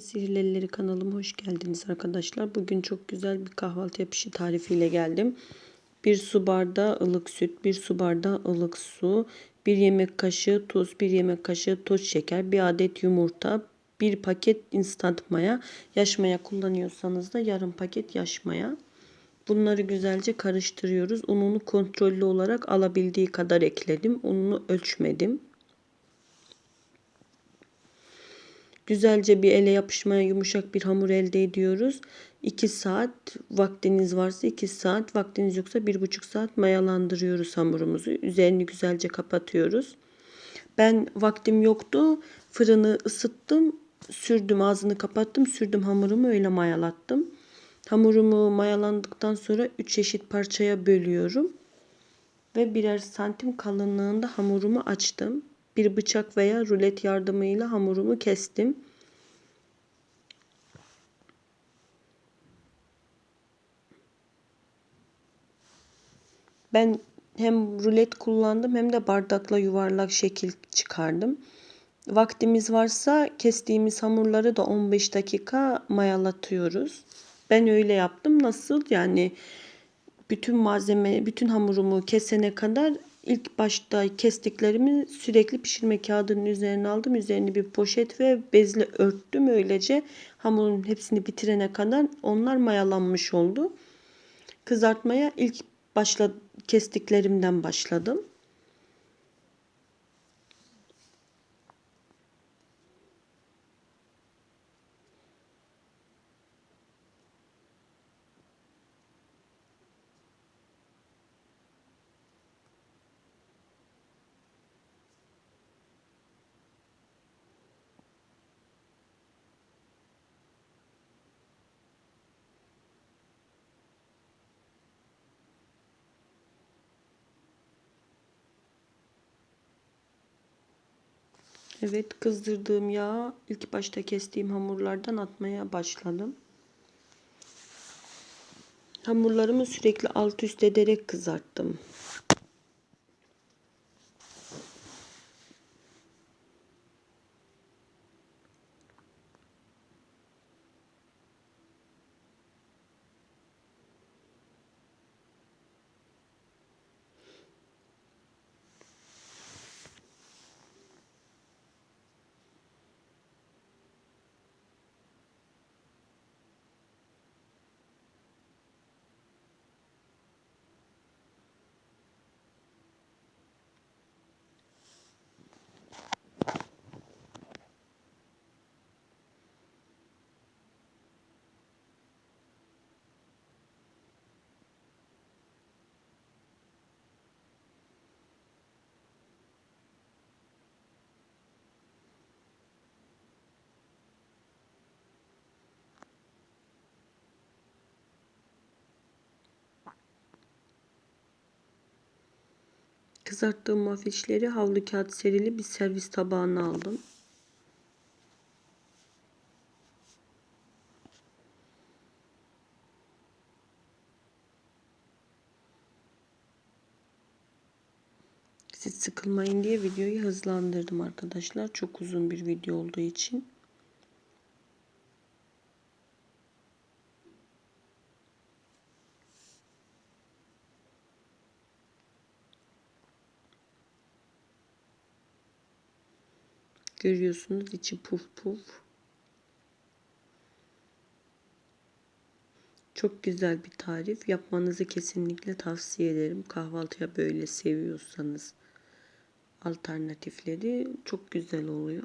Sihirli kanalıma hoş geldiniz arkadaşlar. Bugün çok güzel bir kahvaltı yapışı tarifiyle geldim. Bir su bardağı ılık süt, bir su bardağı ılık su, bir yemek kaşığı tuz, bir yemek kaşığı toz şeker, bir adet yumurta, bir paket instant maya, yaş maya kullanıyorsanız da yarım paket yaş maya. Bunları güzelce karıştırıyoruz. Ununu kontrollü olarak alabildiği kadar ekledim. Ununu ölçmedim. Güzelce bir ele yapışmaya yumuşak bir hamur elde ediyoruz. 2 saat vaktiniz varsa 2 saat, vaktiniz yoksa 1,5 saat mayalandırıyoruz hamurumuzu. Üzerini güzelce kapatıyoruz. Ben vaktim yoktu. Fırını ısıttım. Sürdüm ağzını kapattım. Sürdüm hamurumu öyle mayalattım. Hamurumu mayalandıktan sonra 3 eşit parçaya bölüyorum. Ve birer santim kalınlığında hamurumu açtım bir bıçak veya rulet yardımıyla hamurumu kestim. Ben hem rulet kullandım hem de bardakla yuvarlak şekil çıkardım. Vaktimiz varsa kestiğimiz hamurları da 15 dakika mayalatıyoruz. Ben öyle yaptım. Nasıl? Yani bütün malzeme, bütün hamurumu kesene kadar ilk başta kestiklerimi sürekli pişirme kağıdının üzerine aldım. Üzerini bir poşet ve bezle örttüm. Öylece hamurun hepsini bitirene kadar onlar mayalanmış oldu. Kızartmaya ilk başla kestiklerimden başladım. Evet kızdırdığım yağı ilk başta kestiğim hamurlardan atmaya başladım. Hamurlarımı sürekli alt üst ederek kızarttım. Kızarttığım mafişleri havlu kağıt serili bir servis tabağına aldım. Siz sıkılmayın diye videoyu hızlandırdım arkadaşlar. Çok uzun bir video olduğu için. Görüyorsunuz içi puf puf. Çok güzel bir tarif. Yapmanızı kesinlikle tavsiye ederim. Kahvaltıya böyle seviyorsanız alternatifleri çok güzel oluyor.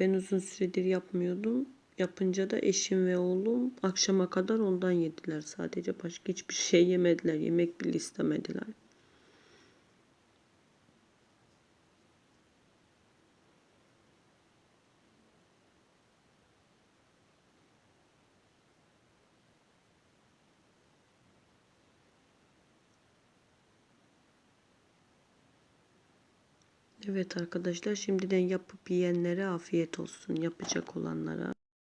Ben uzun süredir yapmıyordum. Yapınca da eşim ve oğlum akşama kadar ondan yediler sadece. Başka hiçbir şey yemediler. Yemek bile istemediler. Evet arkadaşlar şimdiden yapıp yiyenlere afiyet olsun. Yapacak olanlara.